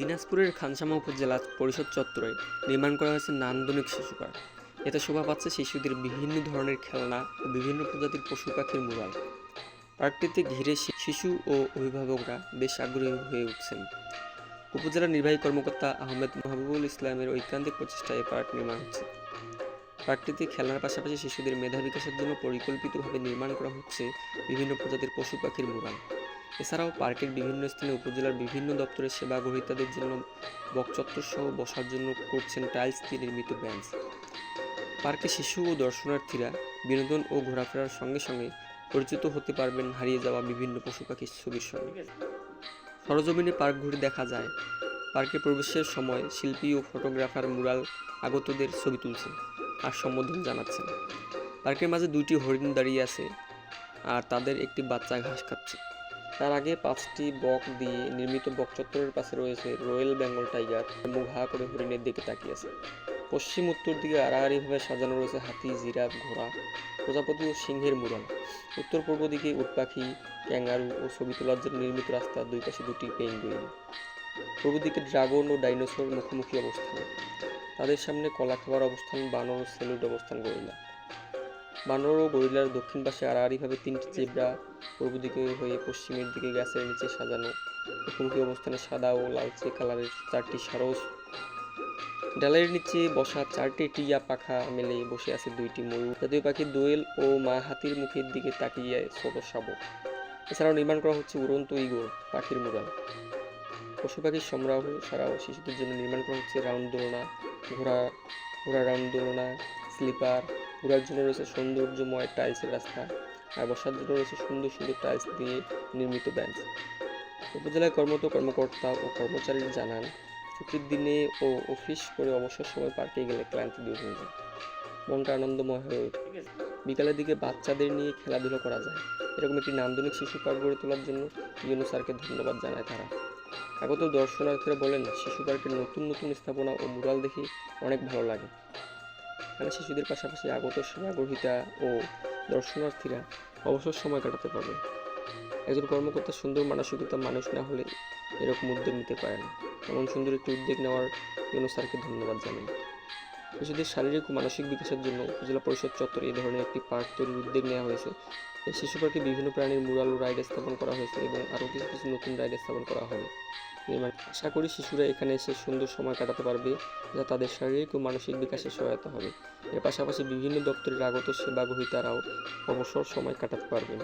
দিনাজপুরের খানসামা উপজেলা পরিষদ চত্বরে নির্মাণ করা হয়েছে নান্দনিক শিশু পার্ক এতে শোভা পাচ্ছে শিশুদের বিভিন্ন ধরনের খেলনা ও বিভিন্ন প্রজাতির পশু পাখির মুরাল পার্কটিতে ঘিরে শিশু ও অভিভাবকরা বেশ আগ্রহী হয়ে উঠছেন। উপজেলা নির্বাহী কর্মকর্তা আহমেদ মাহবুবুল ইসলামের ঐকান্তিক প্রচেষ্টায় এই পার্ক নির্মাণ হচ্ছে। পার্কটিতে খেলার পাশাপাশি শিশুদের মেধা বিকাশের জন্য পরিকল্পিতভাবে নির্মাণ করা হচ্ছে বিভিন্ন প্রজাতির পশু পাখির মুরাল এছাড়াও পার্কের বিভিন্ন স্থানে উপজেলার বিভিন্ন দপ্তরের সেবা গ্রহীতাদের জন্য বকচত্বর সহ বসার জন্য করছেন টাইলস দিয়ে নির্মিত বেঞ্চ। পার্কে শিশু ও দর্শনার্থীরা বিনোদন ও ঘোরাফেরার সঙ্গে সঙ্গে পরিচিত হতে পারবেন হারিয়ে যাওয়া বিভিন্ন পশু পাখির ছবির সঙ্গে। সরজমিনে পার্ক ঘুরে দেখা যায়, পার্কে প্রবেশের সময় শিল্পী ও ফটোগ্রাফার মুরাল আগতদের ছবি তুলছেন আর সম্বোধন জানাচ্ছেন। পার্কের মাঝে দুইটি হরিণ দাঁড়িয়ে আছে আর তাদের একটি বাচ্চা ঘাস খাচ্ছে। তার আগে পাঁচটি বক দিয়ে নির্মিত বক চত্বরের পাশে রয়েছে রয়্যাল বেঙ্গল টাইগার, মুখ হা করে হরিণের দিকে তাকিয়ে আছে। পশ্চিম উত্তর দিকে আড়াআড়িভাবে সাজানো রয়েছে হাতি, জিরাফ, ঘোড়া, প্রজাপতি ও সিংহের মুরাল উত্তর পূর্ব দিকে উট পাখি, ক্যাঙ্গারু ও ছবি তোলার জন্য নির্মিত রাস্তার দুই পাশে দুটি পেঙ্গুইন। পূর্ব দিকে ড্রাগন ও ডাইনোসর মুখোমুখি অবস্থান। তাদের সামনে কলা খাবার অবস্থান, বানর ও সেলুট অবস্থান গরিলা বানর ও গরিলার দক্ষিণ পাশে আড়াআড়িভাবে তিনটি জেব্রা পূর্ব দিকে হয়ে পশ্চিমের দিকে গাছের নিচে সাজানো। মুখোমুখি অবস্থানে সাদা ও লালচে কালারের চারটি সারস। ডালের নিচে বসা চারটি টিয়া পাখা মেলে বসে আছে দুইটি ময়ূর। জাতীয় পাখি দোয়েল ও মা হাতির মুখের দিকে তাকিয়ে ছোট শাবক। এছাড়াও নির্মাণ করা হচ্ছে উড়ন্ত ইগল পাখির মুরাল পশু পাখির সমারোহ ছাড়াও শিশুদের জন্য নির্মাণ করা হচ্ছে রাউন্ড দোলনা, ঘোড়া ঘোড়া রাউন্ড দোলনা স্লিপার ঘোরার জন্য রয়েছে সৌন্দর্যময় টাইলসের রাস্তা আর বসার জন্য রয়েছে সুন্দর সুন্দর টাইলস দিয়ে নির্মিত বেঞ্চ। উপজেলায় কর্মরত কর্মকর্তা ও কর্মচারীরা জানান, ছুটির দিনে ও অফিস করে অবসর সময় পার্কে গেলে ক্লান্তি দূর হয়ে যায়। মনটা আনন্দময় হয়ে ওঠে। বিকালের দিকে বাচ্চাদের নিয়ে খেলাধুলা করা যায়। এরকম একটি নান্দনিক শিশু পার্ক গড়ে তোলার জন্য ইউনো স্যারকে ধন্যবাদ জানায় তারা। আগত দর্শনার্থীরা বলেন, শিশু পার্কের নতুন নতুন স্থাপনা ও মুরাল দেখে অনেক ভালো লাগে। এখানে শিশুদের পাশাপাশি আগত সেবা গ্রহীতা ও দর্শনার্থীরা অবসর সময় কাটাতে পারবে। একজন কর্মকর্তা সুন্দর মানসিকতা মানুষ না হলে এরকম উদ্যোগ নিতে পারে না। এমন সুন্দর একটি উদ্যোগ নেওয়ার জন্য স্যারকে ধন্যবাদ জানাই। শিশুদের শারীরিক ও মানসিক বিকাশের জন্য উপজেলা পরিষদ চত্বরে এই ধরনের একটি পার্ক তৈরির উদ্যোগ নেওয়া হয়েছে। এই শিশু পার্কে বিভিন্ন প্রাণীর মুরাল ও রাইড স্থাপন করা হয়েছে এবং আরও কিছু কিছু নতুন রাইড স্থাপন করা হবে। নির্মাণ আশা করি শিশুরা এখানে এসে সুন্দর সময় কাটাতে পারবে যা তাদের শারীরিক ও মানসিক বিকাশে সহায়তা হবে। এর পাশাপাশি বিভিন্ন দপ্তরের আগত সেবা গ্রহীতারাও অবসর সময় কাটাতে পারবেন।